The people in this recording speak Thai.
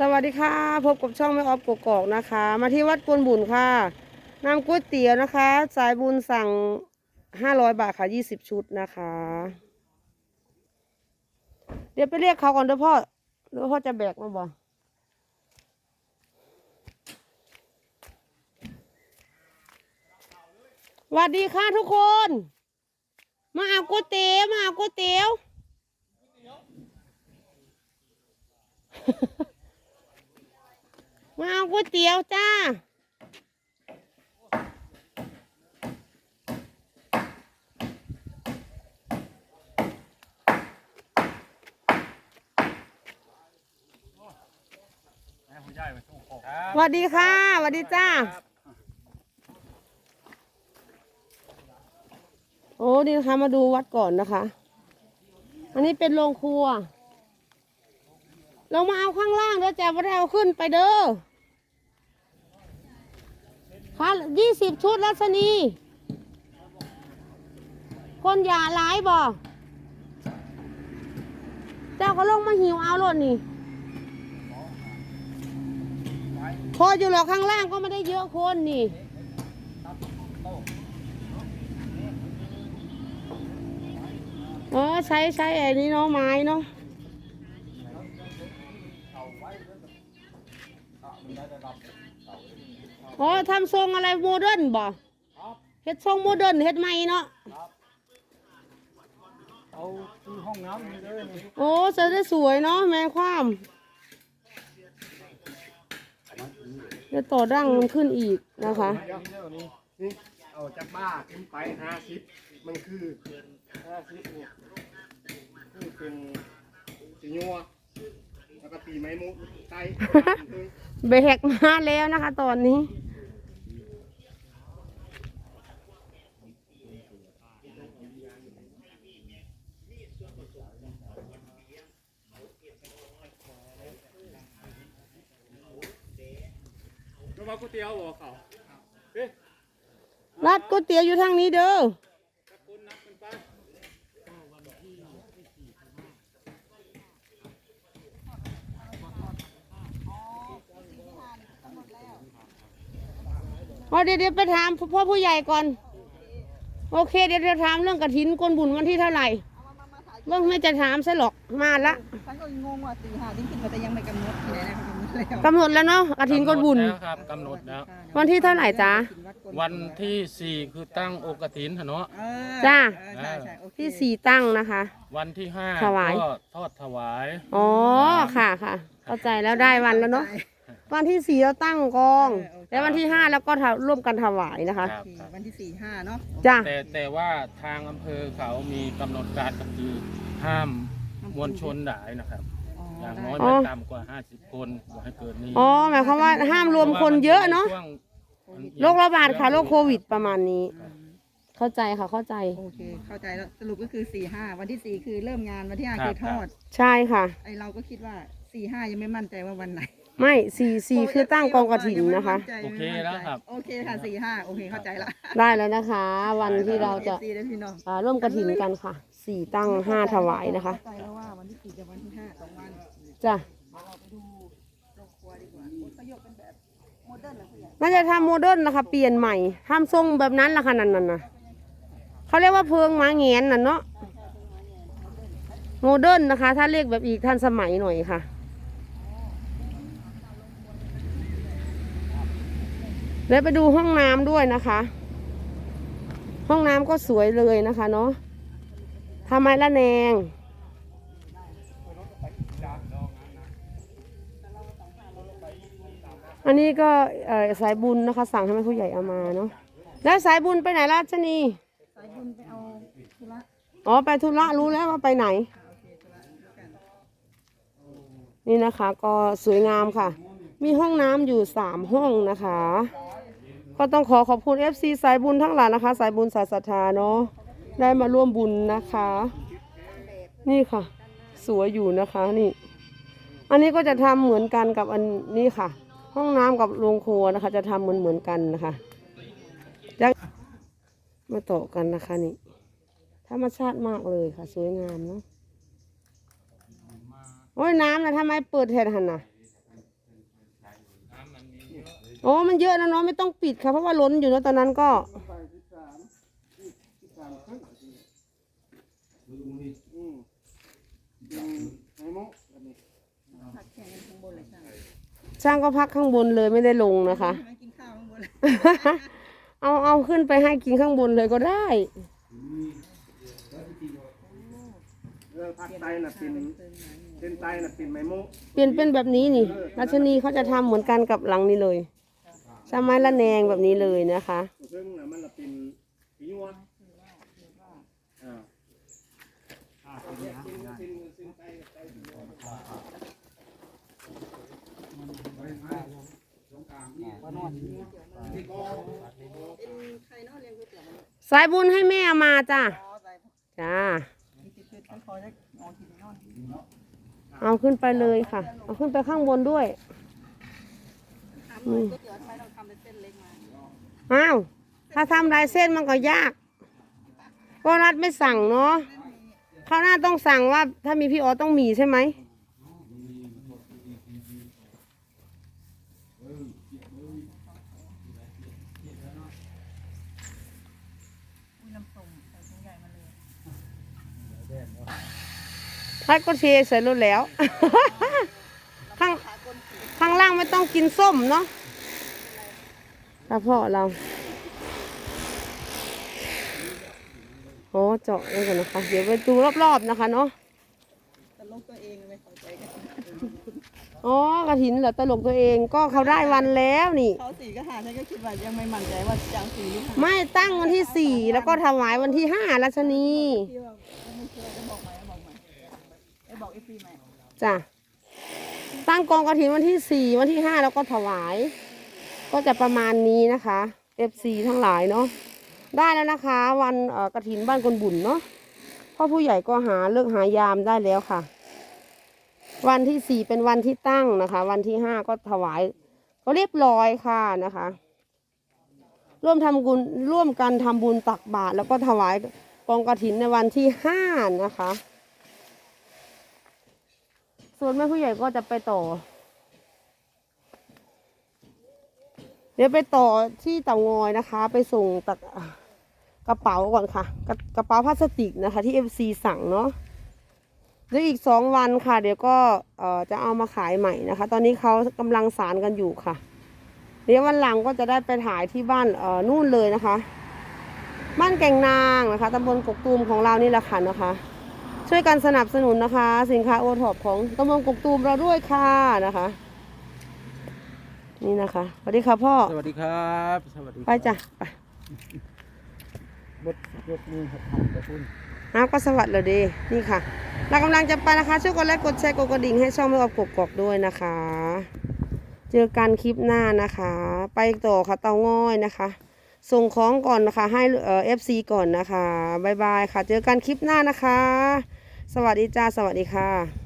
สวัสดีค่ะ พบกับช่องแม่ออฟกกอกนะคะ มาที่วัดกวนบุญค่ะนำก๋วยเตี๋ยวนะคะ สายบุญสั่งห้าร้อยบาทค่ะยี่สิบชุดนะคะ เดี๋ยวไปเรียกเขาก่อนเด้อพ่อเดี๋ยวพ่อจะแบกมาบอกสวัสดีค่ะทุกคน มาเอาก๋วยเตี๋ยวมาเอาก๋วยเตี๋ยว มาเอาก๋วยเตี๋ยวจ้า สวัสดีค่ะสวัสดีจ้า โอ้ดีนะคะมาดูวัดก่อนนะคะ อันนี้เป็นโรงครัว เรามาเอาข้างล่างแล้วจะไม่ได้เอาขึ้นไปเด้อ ค่ะยี่สิบชุดรัชนี คนอย่าร้ายบ่เจ้าก็ลงมาหิวเอาโลดนี่ พออยู่หรอกข้างล่างก็ไม่ได้เยอะคนนี่อ๋อใช้ใช้ไอ้นี่เนาะไม้เนาะอ๋อ ทำทรงอะไรโมเดิร์นบ่เฮ็ดทรงโมเดิร์นเฮ็ดใหม่เนาะเอาที่ห้องน้ำนี่เลยนี่โอ้จะได้สวยเนาะแม่ความเดี๋ยวต่อดั้งมันขึ้นอีกนะคะ เดี๋ยวเดี๋ยวนี้นี่เอาจากบ้าขึ้นไปห้าสิบมันคือห้าสิบเนี่ยคือเป็นสีนัวแล้วก็ตีไม้มุกไต เบรกมาแล้วนะคะ ตอนนี้ ก๋วยเตี๋ยวบอกเขาเอ๊ะรัดก๋วยเตี๋ยวอยู่ทางนี้เด้อตะกุนนับเป็นป้าอ๋อเดี๋ยวเดี๋ยวไปถามพ่อผู้ใหญ่ก่อน โอเค เดี๋ยวจะถามเรื่องกระถินกนบุญวันที่เท่าไหร่เรื่องไม่จะถามใช่หรอกมาละฉันก็งงว่าตีห้าดิ้งขึ้นมาแต่ยังไม่กำหนดที่ไหนนะกำหนด แล้วกำหนดแล้วเนาะกระถินกนบุญแล้วครับกำหนดแล้ว วันที่เท่าไหร่จ๊ะ วันที่สี่คือตั้งโอกฐินหนเนาะ เออจ้า เออใช่ใช่โอเคที่สี่ตั้งนะคะ วันที่ห้าถวาย ก็ทอดถวาย อ๋อค่ะค่ะ เข้าใจแล้วได้วันแล้วเนาะวันที่สี่เราตั้งกอง แล้ววันที่ห้าแล้วก็ทำร่วมกันถวายนะคะครับโอเคครับวันที่สี่ห้าเนาะจ้า แต่แต่ว่าทางอำเภอเขามีกำหนดการก็คือห้ามมวลชนหลายนะครับ อย่างน้อยอ๋อไม่ต่ำกว่า 50 คนอย่าให้เกินนี้อ๋อหมายความว่าห้ามรวมคนเยอะเนาะ พรว่มัโรคระบาดค่ะโรคโควิดประมาณนี้ เข้าใจค่ะเข้าใจ โอเค เข้าใจแล้วสรุปก็คือสี่ห้าวันที่สี่คือเริ่มงานวันที่ห้าคือทอดใช่ค่ะ ไอเราก็คิดว่าสี่ห้ายังไม่มั่นใจว่าวันไหนไม่สี่สี่คือตั้งกองกระถินนะคะ โอเคแล้วครับ โอเคค่ะสี่ห้าโอเคเข้าใจละได้แล้วนะคะ วันที่เราจะอฟซีได้พี่น้อง อ่าร่วมกระถินกันค่ะ สี่ตั้งห้าถวายนะคะเข้าใจแล้วว่าวันที่สี่กับวันที่ห้าสองวันจ้ะเราไปดูโรงครัวดีกว่าเขายกเป็นแบบโมเดิร์นนะผู้ใหญ่น่าจะทำโมเดิร์นนะคะเปลี่ยนใหม่ทำทรงแบบนั้นละค่ะนั่นน่ะนะเขาเรียกว่าเพิงหมาแงนน่ะเนาะโมเดิร์นนะคะ ถ้าเรียกแบบอีกทันสมัยหน่อยค่ะแล้วไปดูห้องน้ำด้วยนะคะ ห้องน้ำก็สวยเลยนะคะเนาะ ทำไมละแนง อันนี้ก็เอ่อสายบุญนะคะ สั่งให้แม่ผู้ใหญ่เอามาเนาะ แล้วสายบุญไปไหนราชนี สายบุญไปเอาธุระ อ๋อไปธุระรู้แล้วว่าไปไหน นี่นะคะก็สวยงามค่ะ มีห้องน้ำอยู่สามห้องนะคะ ก็ต้องขอขอบคุณ FC สายบุญทั้งหลายนะคะ สายบุญสายศรัทธาเนาะ ได้มาร่วมบุญนะคะ นี่ค่ะ สวยอยู่นะคะนี่ อันนี้ก็จะทำเหมือนกันกับอันนี้ค่ะ ห้องน้ำกับโรงครัวนะคะ จะทำเหมือนเหมือนกันนะคะยังมาต่อกันนะคะนี่ธรรมชาติมากเลยค่ะ สวยงามเนาะโอ้ยน้ำนะทำไมเปิดแทนหันน่ะโอ้มันเยอะนะเนาะไม่ต้องปิดค่ะ เพราะว่าล้นอยู่เนอะตอนนั้นก็ ไปสิบสามสิบสามครึ่ง อืมเป็นไม้มุกแบบนี้ผักแข่งกันข้างบนเลยช่างช่างก็พักข้างบนเลยไม่ได้ลงนะคะ มากินข้าวข้างบนเลยเอาเอาขึ้นไปให้กินข้างบนเลยก็ได้ เออภาคใต้น่ะเป็นเป็นใต้น่ะเป็นไม้มุกเปลี่ยนเป็นแบบนี้นี่รัชนีเขาจะทำเหมือนกันกับหลังนี้เลยใช่ไหมละแนงแบบนี้เลยนะคะ ซึ่งน่ะมันละเป็นสีนัวอ่าอ่าเป็นนะเป็นเป็นใต้ใต้ สายบุญให้แม่มาจ้ะจ้าเอาขึ้นไปเลยค่ะ เอาขึ้นไปข้างบนด้วยอ้าวถ้าทำลายเส้นมันก็ยาก ก็รัดไม่สั่งเนาะ คราวหน้าต้องสั่งว่าถ้ามีพี่ออต้องมีใช่ไหมอุ้ายก็เทใส่รถแล้ว ข้างข้างล่างไม่ต้องกินส้มเนาะกระเพาะเรา โอ้เจาะไว้ก่อนนะคะ เดี๋ยวไปดูรอบๆนะคะเนาะแต่ลงตัวเองไม่เข้าใจกันอ๋อกระถินเหรอตลกตัวเองก็เขาได้วันแล้วนี่ เขาสีก็หาฉันก็คิดว่ายังไม่มั่นใจว่าจะเอาสีหรือหาไม่ตั้งวันที่สี่แล้วก็ถวายวันที่ห้ารัชนีที่ว่าไม่เชื่อจะบอกไหมบอกไหมไอ้บอกเอฟซีไหมจ้ะตั้งกองกระถินวันที่สี่วันที่ห้าแล้วก็ถวาย ก็จะประมาณนี้นะคะ FC ทั้งหลายเนาะ ได้แล้วนะคะ วันกระถินบ้านกลบุญเนาะพ่อผู้ใหญ่ก็หาเลิกหายามได้แล้วค่ะ วันที่สี่เป็นวันที่ตั้งนะคะ วันที่ห้าก็ถวาย ก็เรียบร้อยค่ะนะคะ ร่วมทำบุญร่วมกันทำบุญตักบาตรแล้วก็ถวายกองกระถินในวันที่ห้านะคะ ส่วนแม่ผู้ใหญ่ก็จะไปต่อ เดี๋ยวไปต่อที่เต่างอยนะคะ ไปส่งตัก กระเป๋าก่อนค่ะ กระกระเป๋าพลาสติกนะคะที่ FC สั่งเนาะเดี๋ยวอีกสองวันค่ะ เดี๋ยวก็เอ่อจะเอามาขายใหม่นะคะ ตอนนี้เขากำลังสารกันอยู่ค่ะ เดี๋ยววันหลังก็จะได้ไปถ่ายที่บ้านเอ่อนู่นเลยนะคะ บ้านแก่งนางนะคะตำบลกกตูมของเรานี่แหละค่ะนะคะ ช่วยกันสนับสนุนนะคะ สินค้าโอท็อปของตำบลกกตูมเราด้วยค่ะนะคะ นี่นะคะสวัสดีค่ะพ่อสวัสดีครับ สวัสดีไปจ้ะไป บดยกมือหัดทำกระปุ้นอ้าก็สวัสดีเลยดีนี่ค่ะ เรากำลังจะไปนะคะ ช่วยกดไลค์กดแชร์กดกระดิ่งให้ช่องไม่ออกกกอกด้วยนะคะ เจอกันคลิปหน้านะคะ ไปต่อค่ะเตาง่อยนะคะ ส่งของก่อนนะคะ ให้เอ่อฟซีก่อนนะคะบายบายค่ะ เจอกันคลิปหน้านะคะ สวัสดีจ้าสวัสดีค่ะ